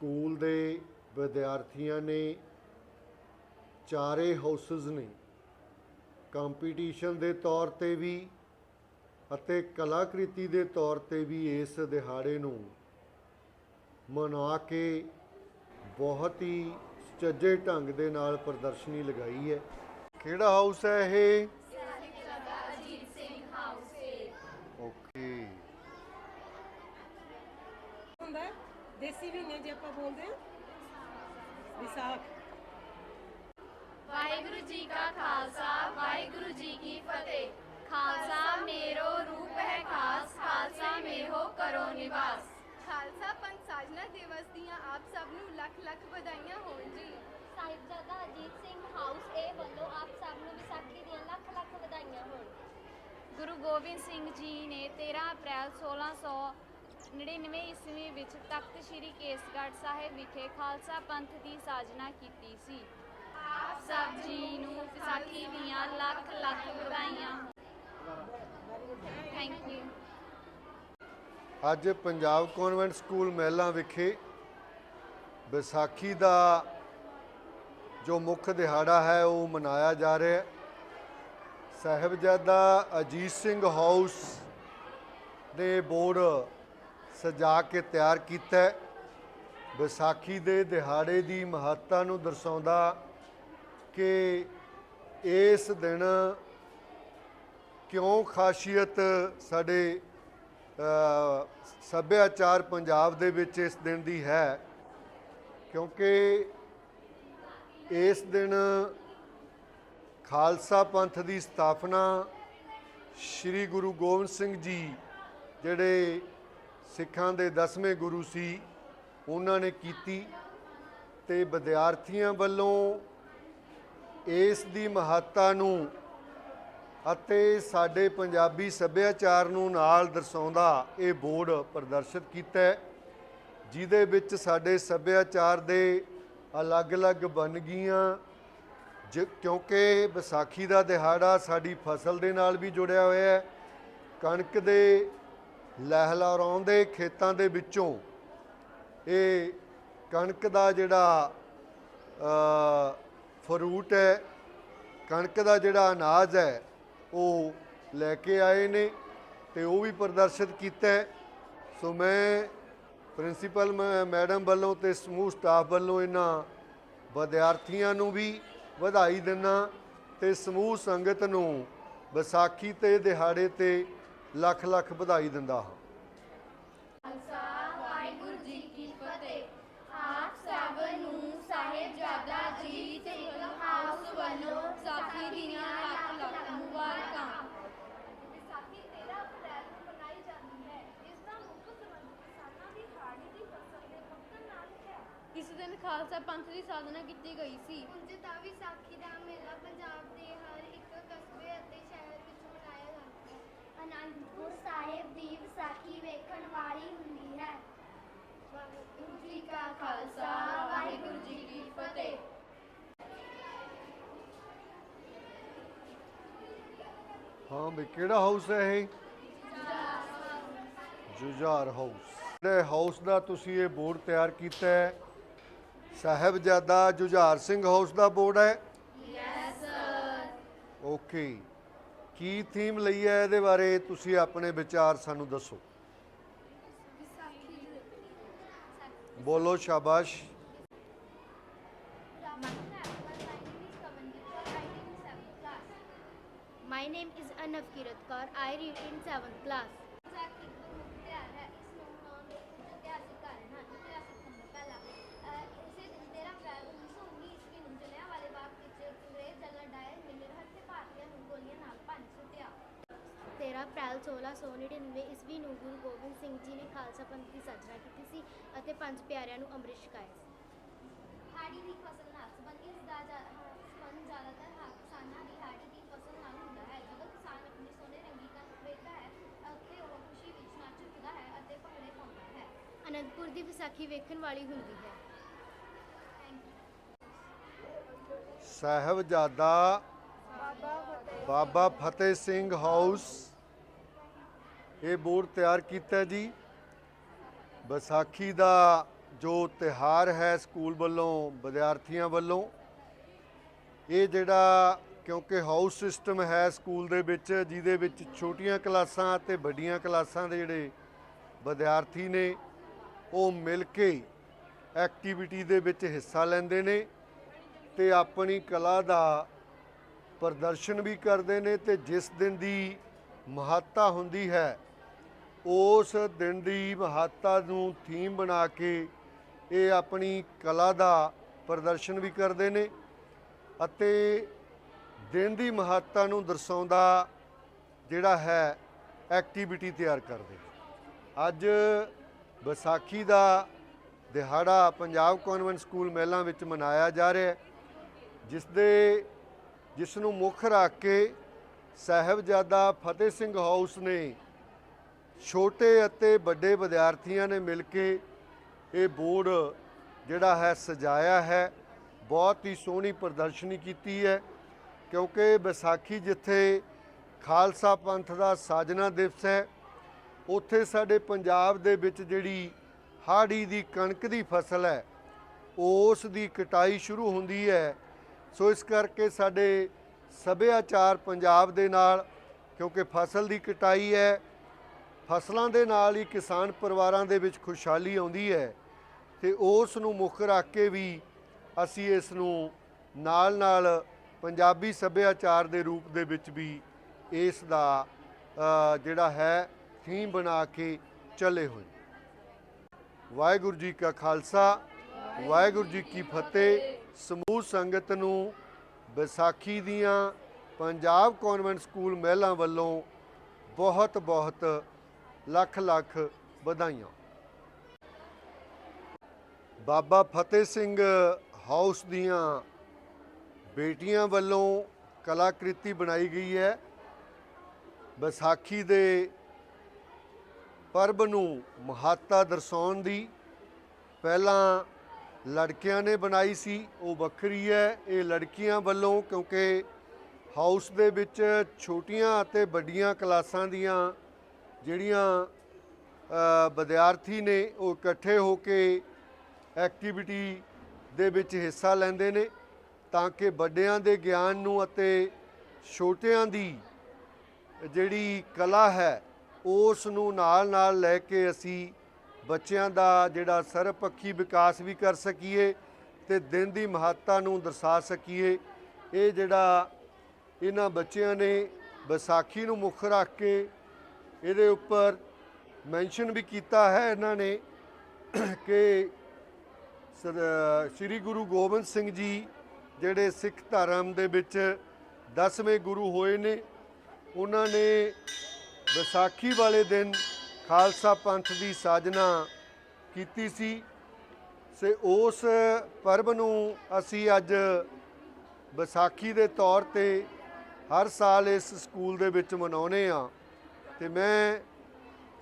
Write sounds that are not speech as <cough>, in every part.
School ਦੇ ਵਿਦਿਆਰਥੀਆਂ ਨੇ ਚਾਰੇ ਹਾਊਸਸ ਨੇ ਕੰਪੀਟੀਸ਼ਨ ਦੇ ਤੌਰ ਤੇ ਵੀ ਅਤੇ ਕਲਾਕ੍ਰਿਤੀ ਦੇ ਤੌਰ ਤੇ ਵੀ ਇਸ ਦਿਹਾੜੇ ਨੂੰ ਮਨਾ ਕੇ ਬਹੁਤ ਹੀ ਸੁਚੱਜੇ ਢੰਗ ਦੇ ਨਾਲ ਪ੍ਰਦਰਸ਼ਨੀ ਲਗਾਈ ਹੈ। ਕਿਹੜਾ ਹਾਊਸ ਹੈ ਇਹ ਓਕੇ ਹੁੰਦਾ ਦੇਸੀ ਮਹੀਨੇ ਜੇ ਆਪਾਂ ਬੋਲਦੇ ਹਾਂ। ਵਿਸਾਖ। ਵਾਹਿਗੁਰੂ ਜੀ ਕਾ ਖਾਲਸਾ ਵਾਹਿਗੁਰੂ ਜੀ ਕੀ ਫਤਿਹ। ਖਾਲਸਾ ਮੇਰੋ ਰੂਪ ਹੈ ਖਾਸ ਖਾਲਸਾ ਮੇਹੋ ਕਰੋ ਨਿਵਾਸ। ਖਾਲਸਾ ਪੰਥ ਸਾਜਨਾ ਦਿਵਸ ਦੀਆਂ ਆਪ ਸਭ ਨੂੰ ਲੱਖ ਲੱਖ ਵਧਾਈਆਂ ਹੋਣ ਜੀ। ਸਾਹਿਬਜ਼ਾਦਾ ਅਜੀਤ ਸਿੰਘ ਹਾਊਸ ਏ ਵੱਲੋਂ ਆਪ ਸਭ ਨੂੰ ਵਿਸਾਖੀ ਦੀਆਂ ਲੱਖ ਲੱਖ ਵਧਾਈਆਂ ਹੋਣ। ਗੁਰੂ ਗੋਬਿੰਦ ਸਿੰਘ ਜੀ ਨੇ 13 ਅਪ੍ਰੈਲ 1699 ਈਸਵੀ ਵਿੱਚ ਤਖਤ ਸ੍ਰੀ ਕੇਸਗੜ੍ਹ ਸਾਹਿਬ ਵਿਖੇ ਖਾਲਸਾ ਪੰਥ ਦੀ ਸਾਜਨਾ ਕੀਤੀ ਸੀ। ਆਪ ਸਭ ਜੀ ਨੂੰ ਵਿਸਾਖੀ ਦੀਆਂ ਲੱਖ ਲੱਖ ਵਧਾਈਆਂ। ਥੈਂਕ ਯੂ ਅੱਜ ਪੰਜਾਬ ਕਨਵੈਂਟ ਸਕੂਲ ਮਹਿਲਾ ਵਿਖੇ ਵਿਸਾਖੀ ਦਾ ਜੋ ਮੁੱਖ ਦਿਹਾੜਾ ਹੈ, ਉਹ ਮਨਾਇਆ ਜਾ ਰਿਹਾ ਹੈ। ਸਾਹਿਬਜ਼ਾਦਾ ਅਜੀਤ ਸਿੰਘ ਹਾਊਸ ਦੇ ਬੋਰਡ ਸਜਾ ਕੇ ਤਿਆਰ ਕੀਤਾ ਹੈ। ਵਿਸਾਖੀ ਦੇ ਦਿਹਾੜੇ ਦੀ ਮਹੱਤਤਾ ਨੂੰ ਦਰਸਾਉਂਦਾ ਕਿ ਇਸ ਦਿਨ ਕਿਉਂ ਖਾਸੀਅਤ ਸਾਡੇ ਸੱਭਿਆਚਾਰ ਪੰਜਾਬ ਦੇ ਵਿੱਚ ਇਸ ਦਿਨ ਦੀ ਹੈ? ਕਿਉਂਕਿ ਇਸ ਦਿਨ ਖਾਲਸਾ ਪੰਥ ਦੀ ਸਥਾਪਨਾ ਸ੍ਰੀ ਗੁਰੂ ਗੋਬਿੰਦ ਸਿੰਘ ਜੀ, ਜਿਹੜੇ ਸਿੱਖਾਂ ਦੇ 10ਵੇਂ ਗੁਰੂ ਸੀ, ਉਹਨਾਂ ਨੇ ਕੀਤੀ ਤੇ ਵਿਦਿਆਰਥੀਆਂ ਵੱਲੋਂ ਇਸ ਦੀ ਮਹੱਤਤਾ ਨੂੰ ਅਤੇ ਸਾਡੇ ਪੰਜਾਬੀ ਸੱਭਿਆਚਾਰ ਨੂੰ ਨਾਲ ਦਰਸਾਉਂਦਾ ਇਹ ਬੋਰਡ ਪ੍ਰਦਰਸ਼ਿਤ ਕੀਤਾ ਹੈ, ਜਿਹਦੇ ਵਿੱਚ ਸਾਡੇ ਸੱਭਿਆਚਾਰ ਦੇ ਅਲੱਗ-ਅਲੱਗ ਵੰਨਗੀਆਂ, ਜ- ਕਿਉਂਕਿ ਵਿਸਾਖੀ ਦਾ ਦਿਹਾੜਾ ਸਾਡੀ ਫਸਲ ਦੇ ਨਾਲ ਵੀ ਜੁੜਿਆ ਹੋਇਆ ਹੈ, ਕਣਕ ਦੇ ਲਹਿਲਹਾਉਂਦੇ ਖੇਤਾਂ ਦੇ ਵਿੱਚੋਂ। ਇਹ ਕਣਕ ਦਾ ਜਿਹੜਾ ਫਰੂਟ ਹੈ, ਕਣਕ ਦਾ ਜਿਹੜਾ ਅਨਾਜ ਹੈ, ਉਹ ਲੈ ਕੇ ਆਏ ਨੇ ਤੇ ਉਹ ਵੀ ਪ੍ਰਦਰਸ਼ਿਤ ਕੀਤਾ ਸੋ ਮੈਂ ਪ੍ਰਿੰਸੀਪਲ ਮ- ਮੈਡਮ ਵੱਲੋਂ ਤੇ ਸਮੂਹ ਸਟਾਫ ਵੱਲੋਂ ਇਹਨਾਂ ਵਿਦਿਆਰਥੀਆਂ ਨੂੰ ਵੀ ਵਧਾਈ ਦਿੰਦਾ ਤੇ ਸਮੂਹ ਸੰਗਤ ਨੂੰ ਵਿਸਾਖੀ ਤੇ ਦਿਹਾੜੇ ਤੇ ਲੱਖ ਲੱਖ ਵਧਾਈ ਦਿੰਦਾ ਹਾਂ। ਵਾਹਿਗੁਰੂ ਜੀ ਕੀ ਫਤਿਹ। ਆਪ ਸਭ ਨੂੰ ਸਾਹਿਬਜ਼ਾਦਾ ਅਜੀਤ ਸਿੰਘ ਹਾਊਸ ਵੱਲੋਂ ਸਾਖੀ ਦੀਆਂ ਲੱਖ ਲੱਖ ਮੁਬਾਰਕਾਂ। ਵਿਸਾਖੀ 13 ਅਪ੍ਰੈਲ ਨੂੰ ਮਨਾਈ ਜਾਂਦੀ ਹੈ। ਇਸ ਦਾ ਮੁੱਖ ਸੰਬੰਧ ਕਿਸਾਨਾਂ ਦੀ ਹਾੜੀ ਦੀ ਫਸਲ ਦੇ ਪੱਕਣ ਨਾਲ ਹੈ। ਇਸ ਦਿਨ ਖਾਲਸਾ ਪੰਥ ਦੀ ਸਾਧਨਾ ਕੀਤੀ ਗਈ ਸੀ। ਉਂਝ ਤਾਂ ਵਿਸਾਖੀ ਦਾ ਮੇਲਾ ਪੰਜਾਬ ਦੇ ਹਰ ਇੱਕ ਕਸਬੇ ਅਤੇ ਸ਼ਹਿਰ ਵਿੱਚ ਮਨਾਇਆ ਜਾਂਦਾ ਹੈ ਅਨੰਦਪੁਰ ਸਾਹਿਬ ਦੀ ਵਿਸਾਖੀ ਵੇਖਣ ਵਾਲੀ ਹੁੰਦੀ ਹੈ ਵਾਹਿਗੁਰੂ ਜੀ ਕਾ ਖਾਲਸਾ ਵਾਹਿਗੁਰੂ ਜੀ ਕੀ ਫਤਿਹ ਹਾਂ ਵੀ ਕਿਹੜਾ ਹਾਊਸ ਹੈ ਇਹ ਜੁਝਾਰ ਹਾਊਸ ਜਿਹੜੇ ਹਾਊਸ ਦਾ ਤੁਸੀਂ ਇਹ ਬੋਰਡ ਤਿਆਰ ਕੀਤਾ ਹੈ ਸਾਹਿਬਜ਼ਾਦਾ ਜੁਝਾਰ ਸਿੰਘ ਹਾਊਸ ਦਾ ਬੋਰਡ ਹੈ ਯੈਸ ਸਰ ਓਕੇ ਕੀ ਥੀਮ ਲਈ ਹੈ ਇਹਦੇ ਬਾਰੇ ਤੁਸੀਂ ਆਪਣੇ ਵਿਚਾਰ ਸਾਨੂੰ ਦੱਸੋ ਬੋਲੋ ਸ਼ਾਬਾਸ਼ My name is Anav Kirat Kaur. I read in 7th class. Vaisakhi ਇੱਕ ਮੁੱਖ ਤਿਉਹਾਰ ਹੈ ਇਸ ਨੂੰ ਮਨਾਉਣ ਦੇ ਕੁਝ ਇਤਿਹਾਸਿਕ ਕਾਰਨ ਹਨ ਇਤਿਹਾਸਿਕ ਖੰਡ ਪਹਿਲਾ ਅਹ ਇਸੇ ਦਿਨ 13 ਅਪ੍ਰੈਲ 1919 ਈਸਵੀ ਨੂੰ ਜਲਿਆਂਵਾਲੇ ਬਾਗ ਵਿੱਚ ਅੰਗਰੇਜ਼ ਜਨਰਲ ਡਾਇਰ ਮਿਲਰ ਹੱਥੇ ਭਾਰਤੀਆਂ ਨੂੰ ਗੋਲੀਆਂ ਨਾਲ ਭੰਨ ਸੁੱਟਿਆ 13 ਅਪ੍ਰੈਲ 1699 ਈਸਵੀ ਨੂੰ ਗੁਰੂ ਗੋਬਿੰਦ ਸਿੰਘ ਜੀ ਨੇ ਖਾਲਸਾ ਪੰਥ ਦੀ ਸਾਜਨਾ ਕੀਤੀ ਸੀ ਅਤੇ ਪੰਜ ਪਿਆਰਿਆਂ ਨੂੰ ਅੰਮ੍ਰਿਤ ਛਕਾਇਆ ਸੀ। ਹਾੜੀ ਦੀ ਫਸਲ ਨਾਲ ਸੰਬੰਧਿਤ ਇਸ ਦਾ ਸੰਬੰਧ ਜ਼ਿਆਦਾਤਰ ਕਿਸਾਨਾਂ ਦੀ ਹਾੜੀ ਦੀ ਫਸਲ ਨਾਲ ਹੁੰਦਾ ਹੈ। ਜਦੋਂ ਕਿਸਾਨ ਆਪਣੀ ਸੋਨੇ ਰੰਗੀ ਕਣਕ ਵੇਚਦਾ ਹੈ, ਉੱਥੇ ਉਹ ਖੁਸ਼ੀ ਵਿੱਚ ਨੱਚ ਉੱਠਦਾ ਹੈ ਅਤੇ ਭੰਗੜੇ ਪਾਉਂਦਾ ਹੈ। ਅਨੰਦਪੁਰ ਦੀ ਵਿਸਾਖੀ ਵੇਖਣ ਵਾਲੀ ਹੁੰਦੀ ਹੈ। ਸਾਹਿਬਜ਼ਾਦਾ ਬਾਬਾ ਫਤਿਹ ਸਿੰਘ ਹਾਊਸ ਇਹ ਬੋਰਡ ਤਿਆਰ ਕੀਤਾ ਜੀ। ਵਿਸਾਖੀ ਦਾ ਜੋ ਤਿਹਾਰ ਹੈ ਸਕੂਲ ਵੱਲੋਂ, ਵਿਦਿਆਰਥੀਆਂ ਵੱਲੋਂ, ਇਹ ਜਿਹੜਾ ਕਿਉਂਕਿ ਹਾਊਸ ਸਿਸਟਮ ਹੈ ਸਕੂਲ ਦੇ ਵਿੱਚ, ਜਿਹਦੇ ਵਿੱਚ ਛੋਟੀਆਂ ਕਲਾਸਾਂ ਅਤੇ ਵੱਡੀਆਂ ਕਲਾਸਾਂ ਦੇ ਜਿਹੜੇ ਵਿਦਿਆਰਥੀ ਨੇ, ਉਹ ਮਿਲ ਕੇ ਐਕਟੀਵਿਟੀ ਦੇ ਵਿੱਚ ਹਿੱਸਾ ਲੈਂਦੇ ਨੇ ਤੇ ਆਪਣੀ ਕਲਾ ਦਾ ਪ੍ਰਦਰਸ਼ਨ ਵੀ ਕਰਦੇ ਨੇ ਤੇ ਜਿਸ ਦਿਨ ਦੀ ਮਹੱਤਤਾ ਹੁੰਦੀ ਹੈ ਉਸ ਦਿਨ ਦੀ ਮਹੱਤਤਾ ਨੂੰ ਥੀਮ ਬਣਾ ਕੇ ਇਹ ਆਪਣੀ ਕਲਾ ਦਾ ਪ੍ਰਦਰਸ਼ਨ ਵੀ ਕਰਦੇ ਨੇ ਅਤੇ ਦਿਨ ਦੀ ਮਹੱਤਤਾ ਨੂੰ ਦਰਸਾਉਂਦਾ ਜਿਹੜਾ ਹੈ ਐਕਟੀਵਿਟੀ ਤਿਆਰ ਕਰਦੇ ਨੇ। ਅੱਜ ਵਿਸਾਖੀ ਦਾ ਦਿਹਾੜਾ ਪੰਜਾਬ ਕਨਵੈਂਟ ਸਕੂਲ ਮਹਿਲਾਂ ਵਿੱਚ ਮਨਾਇਆ ਜਾ ਰਿਹਾ ਹੈ, ਜਿਸ ਦੇ, ਜਿਸ ਨੂੰ ਮੁੱਖ ਰੱਖ ਕੇ ਸਾਹਿਬਜ਼ਾਦਾ ਫਤਿਹ ਸਿੰਘ ਹਾਊਸ ਨੇ ਛੋਟੇ ਅਤੇ ਵੱਡੇ ਵਿਦਿਆਰਥੀਆਂ ਨੇ ਮਿਲ ਕੇ ਇਹ ਬੋਰਡ ਜਿਹੜਾ ਹੈ ਸਜਾਇਆ ਹੈ। ਬਹੁਤ ਹੀ ਸੋਹਣੀ ਪ੍ਰਦਰਸ਼ਨੀ ਕੀਤੀ ਹੈ ਕਿਉਂਕਿ ਵਿਸਾਖੀ ਜਿੱਥੇ ਖਾਲਸਾ ਪੰਥ ਦਾ ਸਾਜਨਾ ਦਿਵਸ ਹੈ, ਉੱਥੇ ਸਾਡੇ ਪੰਜਾਬ ਦੇ ਵਿੱਚ ਜਿਹੜੀ ਹਾੜੀ ਦੀ ਕਣਕ ਦੀ ਫਸਲ ਹੈ, ਉਸ ਦੀ ਕਟਾਈ ਸ਼ੁਰੂ ਹੁੰਦੀ ਹੈ। ਸੋ ਇਸ ਕਰਕੇ ਸਾਡੇ ਸੱਭਿਆਚਾਰ ਪੰਜਾਬ ਦੇ ਨਾਲ ਕਿਉਂਕਿ ਫਸਲ ਦੀ ਕਟਾਈ ਹੈ ਫਸਲਾਂ ਦੇ ਨਾਲ ਹੀ ਕਿਸਾਨ ਪਰਿਵਾਰਾਂ ਦੇ ਵਿੱਚ ਖੁਸ਼ਹਾਲੀ ਆਉਂਦੀ ਹੈ ਤੇ ਉਸ ਨੂੰ ਮੁੱਖ ਰੱਖ ਕੇ ਵੀ ਅਸੀਂ ਇਸ ਨੂੰ ਨਾਲ ਨਾਲ ਪੰਜਾਬੀ ਸੱਭਿਆਚਾਰ ਦੇ ਰੂਪ ਦੇ ਵਿੱਚ ਵੀ ਇਸ ਦਾ ਜਿਹੜਾ ਹੈ ਥੀਮ ਬਣਾ ਕੇ ਚੱਲੇ ਹੋਏ। ਵਾਹਿਗੁਰੂ ਜੀ ਕਾ ਖਾਲਸਾ, ਵਾਹਿਗੁਰੂ ਜੀ ਕੀ ਫਤਿਹ। ਸਮੂਹ ਸੰਗਤ ਨੂੰ ਵਿਸਾਖੀ ਦੀਆਂ ਪੰਜਾਬ ਕਨਵੈਂਟ ਸਕੂਲ ਮਹਿਲਾਂ ਵੱਲੋਂ ਬਹੁਤ ਬਹੁਤ ਲੱਖ ਲੱਖ ਵਧਾਈਆਂ। ਬਾਬਾ ਫਤਿਹ ਸਿੰਘ ਹਾਊਸ ਦੀਆਂ ਬੇਟੀਆਂ ਵੱਲੋਂ ਕਲਾਕ੍ਰਿਤੀ ਬਣਾਈ ਗਈ ਹੈ। ਵਿਸਾਖੀ ਦੇ ਪਰਬ ਨੂੰ ਮਹੱਤਤਾ ਦਰਸਾਉਣ ਦੀ ਪਹਿਲਾਂ ਲੜਕਿਆਂ ਨੇ ਬਣਾਈ ਸੀ, ਉਹ ਵੱਖਰੀ ਹੈ। ਇਹ ਲੜਕੀਆਂ ਵੱਲੋਂ ਕਿਉਂਕਿ ਹਾਊਸ ਦੇ ਵਿੱਚ ਛੋਟੀਆਂ ਅਤੇ ਵੱਡੀਆਂ ਕਲਾਸਾਂ ਦੀਆਂ ਜਿਹੜੀਆਂ ਵਿਦਿਆਰਥੀ ਨੇ ਉਹ ਇਕੱਠੇ ਹੋ ਕੇ ਐਕਟੀਵਿਟੀ ਦੇ ਵਿੱਚ ਹਿੱਸਾ ਲੈਂਦੇ ਨੇ ਤਾਂ ਕਿ ਵੱਡਿਆਂ ਦੇ ਗਿਆਨ ਨੂੰ ਅਤੇ ਛੋਟਿਆਂ ਦੀ ਜਿਹੜੀ ਕਲਾ ਹੈ, ਉਸ ਨੂੰ ਨਾਲ ਨਾਲ ਲੈ ਕੇ ਅਸੀਂ ਬੱਚਿਆਂ ਦਾ ਜਿਹੜਾ ਸਰਬਪੱਖੀ ਵਿਕਾਸ ਵੀ ਕਰ ਸਕੀਏ ਤੇ ਦਿਨ ਦੀ ਮਹੱਤਤਾ ਨੂੰ ਦਰਸਾ ਸਕੀਏ। ਇਹ ਜਿਹੜਾ ਇਹਨਾਂ ਬੱਚਿਆਂ ਨੇ ਵਿਸਾਖੀ ਨੂੰ ਮੁੱਖ ਰੱਖ ਕੇ ਇਹਦੇ ਉੱਪਰ ਮੈਂਸ਼ਨ ਵੀ ਕੀਤਾ ਹੈ ਇਹਨਾਂ ਨੇ <clears throat> ਕਿ ਸ੍ਰੀ ਗੁਰੂ ਗੋਬਿੰਦ ਸਿੰਘ ਜੀ ਜਿਹੜੇ ਸਿੱਖ ਧਰਮ ਦੇ ਵਿੱਚ ਦਸਵੇਂ ਗੁਰੂ ਹੋਏ ਨੇ, ਉਹਨਾਂ ਨੇ ਵਿਸਾਖੀ ਵਾਲੇ ਦਿਨ ਖਾਲਸਾ ਪੰਥ ਦੀ ਸਾਜਨਾ ਕੀਤੀ ਸੀ ਸੇ ਉਸ ਪਰਬ ਨੂੰ ਅਸੀਂ ਅੱਜ ਵਿਸਾਖੀ ਦੇ ਤੌਰ ਤੇ ਹਰ ਸਾਲ ਇਸ ਸਕੂਲ ਦੇ ਵਿੱਚ ਮਨਾਉਨੇ ਆ ਤੇ ਮੈਂ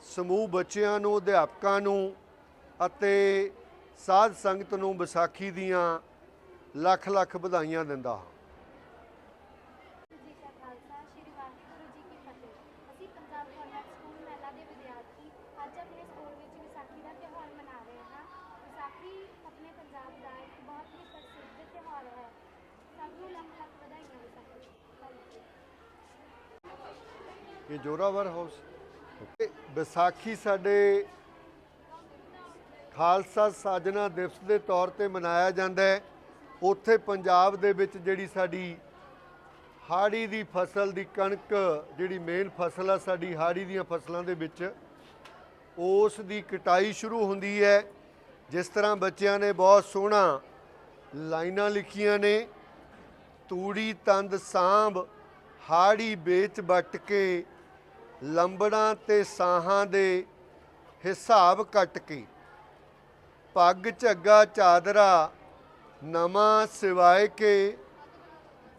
ਸਮੂਹ ਬੱਚਿਆਂ ਨੂੰ, ਅਧਿਆਪਕਾਂ ਨੂੰ ਅਤੇ ਸਾਧ ਸੰਗਤ ਨੂੰ ਵਿਸਾਖੀ ਦੀਆਂ ਲੱਖ ਲੱਖ ਵਧਾਈਆਂ ਦਿੰਦਾ ਹਾਂ ਜੀ ਕਾ ਖਾਲਸਾ ਸ਼੍ਰੀ ਵਾਹਿਗੁਰੂ ਜੀ ਕੀ ਫਤਿਹ ਅਸੀਂ ਪੰਜਾਬ ਕਨਵੈਂਟ ਸਕੂਲ ਮਹਿਲਾ ਦੇ ਵਿਦਿਆਰਥੀ ਅੱਜ ਆਪਣੇ ਸਕੂਲ ਵਿੱਚ ਵਿਸਾਖੀ ਦਾ ਤਿਉਹਾਰ ਮਨਾ ਰਹੇ ਹਾਂ ਵਿਸਾਖੀ ਆਪਣੇ ਪੰਜਾਬ ਦਾ ਇੱਕ ਬਹੁਤ ਹੀ ਪ੍ਰਸਿੱਧ ਤਿਉਹਾਰ ਹੈ ਸਭ ਨੂੰ ਲੱਖ ਲੱਖ ਵਧਾਈਆਂ ਵਿਸਾਖੀ ਦੀਆਂ। ਇਹ ਜੋਰਾਵਰ ਹਾਊਸ। ਵਿਸਾਖੀ ਸਾਡੇ ਖਾਲਸਾ ਸਾਜਨਾ ਦਿਵਸ ਦੇ ਤੌਰ ਤੇ ਮਨਾਇਆ ਜਾਂਦਾ ਹੈ। ਉੱਥੇ ਪੰਜਾਬ ਦੇ ਵਿੱਚ ਜਿਹੜੀ ਸਾਡੀ ਹਾੜੀ ਦੀ ਫਸਲ ਦੀ ਕਣਕ, ਜਿਹੜੀ ਮੇਨ ਫਸਲ ਆ ਸਾਡੀ ਹਾੜੀ ਦੀਆਂ ਫਸਲਾਂ ਦੇ ਵਿੱਚ, ਉਸ ਦੀ ਕਟਾਈ ਸ਼ੁਰੂ ਹੁੰਦੀ ਹੈ। ਜਿਸ ਤਰ੍ਹਾਂ ਬੱਚਿਆਂ ਨੇ ਬਹੁਤ ਸੋਹਣਾ ਲਾਈਨਾਂ ਲਿਖੀਆਂ ਨੇ, ਤੂੜੀ, ਤੰਦ, ਸਾਂਭ, ਹਾੜੀ ਵੇਚ ਵੱਟ ਕੇ ਲੰਬੜਾਂ ਤੇ ਸਾਹਾਂ ਦੇ ਹਿਸਾਬ ਕੱਟ ਕੇ, ਪੱਗ ਝੱਗਾ ਚਾਦਰਾ ਨਵਾਂ ਸਿਵਾਏ ਕੇ,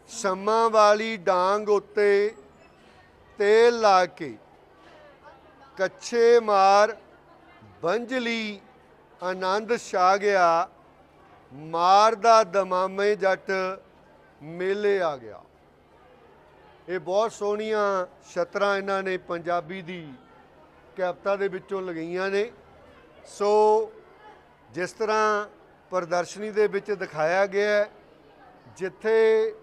ਸ਼ੰਮਾਂ ਵਾਲੀ ਡਾਂਗ ਉੱਤੇ ਤੇਲ ਲਾ ਕੇ, ਕੱਛੇ ਮਾਰ ਬੰਜਲੀ ਆਨੰਦ ਛਾ ਗਿਆ, ਮਾਰ ਦਾ ਦਮਾਮੇ ਜੱਟ ਮੇਲੇ ਆ ਗਿਆ। ਇਹ ਬਹੁਤ ਸੋਹਣੀਆਂ ਛਤਰਾਂ ਇਹਨਾਂ ਨੇ ਪੰਜਾਬੀ ਦੀ ਕੈਪਤਾ ਦੇ ਵਿੱਚੋਂ ਲਗਾਈਆਂ ਨੇ। ਸੋ ਜਿਸ ਤਰ੍ਹਾਂ ਪ੍ਰਦਰਸ਼ਨੀ ਦੇ ਵਿੱਚ ਦਿਖਾਇਆ ਗਿਆ ਜਿੱਥੇ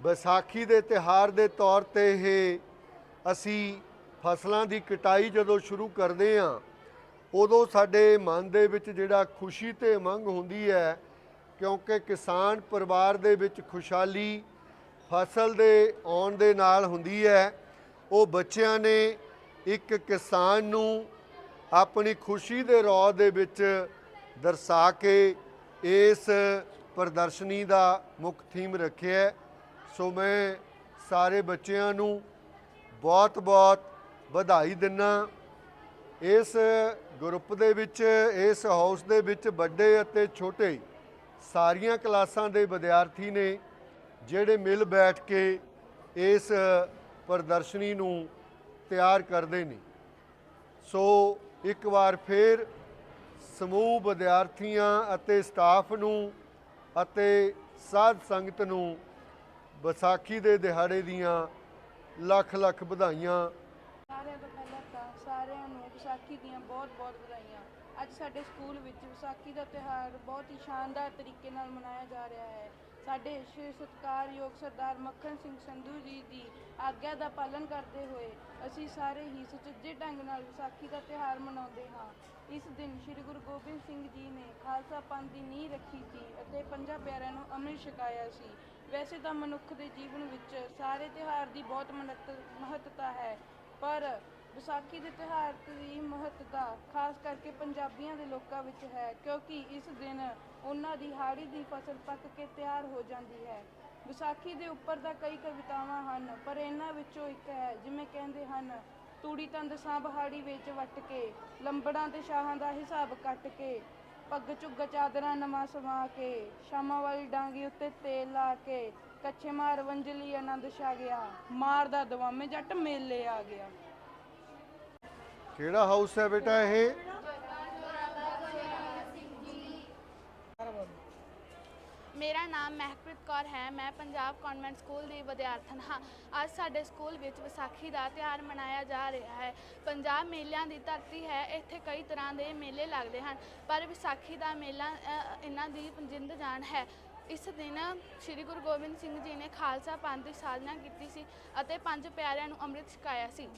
ਵਿਸਾਖੀ ਦੇ ਤਿਹਾਰ ਦੇ ਤੌਰ ਤੇ ਇਹ ਅਸੀਂ ਫਸਲਾਂ ਦੀ ਕਟਾਈ ਜਦੋਂ ਸ਼ੁਰੂ ਕਰਦੇ ਹਾਂ, ਉਦੋਂ ਸਾਡੇ ਮਨ ਦੇ ਵਿੱਚ ਜਿਹੜਾ ਖੁਸ਼ੀ ਤੇ ਉਮੰਗ ਹੁੰਦੀ ਹੈ, ਕਿਉਂਕਿ ਕਿਸਾਨ ਪਰਿਵਾਰ ਦੇ ਵਿੱਚ ਖੁਸ਼ਹਾਲੀ ਫਸਲ ਦੇ ਆਉਣ ਦੇ ਨਾਲ ਹੁੰਦੀ ਹੈ, ਉਹ ਬੱਚਿਆਂ ਨੇ ਇੱਕ ਕਿਸਾਨ ਨੂੰ ਆਪਣੀ ਖੁਸ਼ੀ ਦੇ ਰੌ ਦੇ ਵਿੱਚ ਦਰਸਾ ਕੇ ਇਸ ਪ੍ਰਦਰਸ਼ਨੀ ਦਾ ਮੁੱਖ ਥੀਮ ਰੱਖਿਆ ਸੋ ਮੈਂ ਸਾਰੇ ਬੱਚਿਆਂ ਨੂੰ ਬਹੁਤ ਬਹੁਤ ਵਧਾਈ ਦਿੰਨਾ। ਇਸ ਗਰੁੱਪ ਦੇ ਵਿੱਚ, ਇਸ ਹਾਊਸ ਦੇ ਵਿੱਚ ਵੱਡੇ ਅਤੇ ਛੋਟੇ ਸਾਰੀਆਂ ਕਲਾਸਾਂ ਦੇ ਵਿਦਿਆਰਥੀ ਨੇ ਜਿਹੜੇ ਮਿਲ ਬੈਠ ਕੇ ਇਸ ਪ੍ਰਦਰਸ਼ਨੀ ਨੂੰ ਤਿਆਰ ਕਰਦੇ ਨੇ। ਸੋ ਇੱਕ ਵਾਰ ਫੇਰ ਸਮੂਹ ਵਿਦਿਆਰਥੀਆਂ ਅਤੇ ਸਟਾਫ ਨੂੰ ਅਤੇ ਸਾਧ ਸੰਗਤ ਨੂੰ ਵਿਸਾਖੀ ਦੇ ਦਿਹਾੜੇ ਦੀਆਂ ਲੱਖ ਲੱਖ ਵਧਾਈਆਂ। ਸਾਰਿਆਂ ਤੋਂ ਪਹਿਲਾਂ ਤਾਂ ਸਾਰਿਆਂ ਨੂੰ ਵਿਸਾਖੀ ਦੀਆਂ ਬਹੁਤ-ਬਹੁਤ ਵਧਾਈਆਂ। ਅੱਜ ਸਾਡੇ ਸਕੂਲ ਵਿੱਚ ਵਿਸਾਖੀ ਦਾ ਤਿਉਹਾਰ ਬਹੁਤ ਹੀ ਸ਼ਾਨਦਾਰ ਤਰੀਕੇ ਨਾਲ ਮਨਾਇਆ ਜਾ ਰਿਹਾ ਹੈ। ਸਾਡੇ ਸ਼੍ਰੀ ਸਤਿਕਾਰਯੋਗ ਸਰਦਾਰ ਮੱਖਣ ਸਿੰਘ ਸੰਧੂ ਜੀ ਦੀ ਆਗਿਆ ਦਾ ਪਾਲਣ ਕਰਦੇ ਹੋਏ ਅਸੀਂ ਸਾਰੇ ਹੀ ਸੁਚੱਜੇ ਢੰਗ ਨਾਲ ਵਿਸਾਖੀ ਦਾ ਤਿਉਹਾਰ ਮਨਾਉਂਦੇ ਹਾਂ। ਇਸ ਦਿਨ ਸ਼੍ਰੀ ਗੁਰੂ ਗੋਬਿੰਦ ਸਿੰਘ ਜੀ ਨੇ ਖਾਲਸਾ ਪੰਥ ਦੀ ਨੀਂਹ ਰੱਖੀ ਸੀ ਅਤੇ ਪੰਜਾਂ ਪਿਆਰਿਆਂ ਨੂੰ ਅੰਮ੍ਰਿਤ ਛਕਾਇਆ ਸੀ। ਵੈਸੇ ਤਾਂ ਮਨੁੱਖ ਦੇ ਜੀਵਨ ਵਿੱਚ ਸਾਰੇ ਤਿਉਹਾਰ ਦੀ ਬਹੁਤ ਮਹੱਤ- ਮਹੱਤਤਾ ਹੈ, ਪਰ ਵਿਸਾਖੀ ਦੇ ਤਿਉਹਾਰ ਦੀ ਮਹੱਤਤਾ ਖਾਸ ਕਰਕੇ ਪੰਜਾਬੀਆਂ ਦੇ ਲੋਕਾਂ ਵਿੱਚ ਹੈ, ਕਿਉਂਕਿ ਇਸ ਦਿਨ ਉਹਨਾਂ ਦੀ ਹਾੜੀ ਦੀ ਫਸਲ ਪੱਕ ਕੇ ਤਿਆਰ ਹੋ ਜਾਂਦੀ ਹੈ। ਵਿਸਾਖੀ ਦੇ ਉੱਪਰ ਤਾਂ ਕਈ ਕਵਿਤਾਵਾਂ ਹਨ, ਪਰ ਇਹਨਾਂ ਵਿੱਚੋਂ ਇੱਕ ਹੈ, ਜਿਵੇਂ ਕਹਿੰਦੇ ਹਨ, ਤੂੜੀ ਤੰਦ ਸਾਂਭ ਹਾੜੀ ਵਿੱਚ ਵੱਟ ਕੇ, ਲੰਬੜਾਂ ਤੇ ਸ਼ਾਹਾਂ ਦਾ ਹਿਸਾਬ ਕੱਟ ਕੇ, ਪੱਗ ਝੁੱਗਾ ਚਾਦਰਾਂ ਨਵਾਂ ਸਮਾ ਕੇ, ਸ਼ਾਮਾਂ ਵਾਲੀ ਡਾਂਗੀ ਉੱਤੇ ਤੇਲ ਲਾ ਕੇ, ਕੱਛੇ ਮਾਰ ਵੰਜਲੀ ਆਨੰਦ ਛਾ ਗਿਆ, ਮਾਰਦਾ ਦਵਾਮੇ ਜੱਟ ਮੇਲੇ ਆ ਗਿਆ। ਕਿਹੜਾ ਹਾਊਸ ਹੈ ਬੇਟਾ ਇਹ? ਮੇਰਾ ਨਾਮ ਮਹਿਕਪ੍ਰੀਤ ਕੌਰ ਹੈ ਮੈਂ ਪੰਜਾਬ ਕਨਵੈਂਟ ਸਕੂਲ ਦੀ ਵਿਦਿਆਰਥਣ ਹਾਂ। ਅੱਜ ਸਾਡੇ ਸਕੂਲ ਵਿੱਚ ਵਿਸਾਖੀ ਦਾ ਤਿਉਹਾਰ ਮਨਾਇਆ ਜਾ ਰਿਹਾ ਹੈ। ਪੰਜਾਬ ਮੇਲਿਆਂ ਦੀ ਧਰਤੀ ਹੈ ਇੱਥੇ ਕਈ ਤਰ੍ਹਾਂ ਦੇ ਮੇਲੇ ਲੱਗਦੇ ਹਨ ਪਰ ਵਿਸਾਖੀ ਦਾ ਮੇਲਾ ਅ, ਇਹਨਾਂ ਦੀ ਜਿੰਦ ਜਾਨ ਹੈ। ਇਸ ਦਿਨ ਸ੍ਰੀ ਗੁਰੂ ਗੋਬਿੰਦ ਸਿੰਘ ਜੀ ਨੇ ਖਾਲਸਾ ਪੰਥ ਦੀ ਸਾਜਨਾ ਕੀਤੀ ਸੀ ਅਤੇ ਪੰਜ ਪਿਆਰਿਆਂ ਨੂੰ ਅੰਮ੍ਰਿਤ ਛਕਾਇਆ ਸੀ।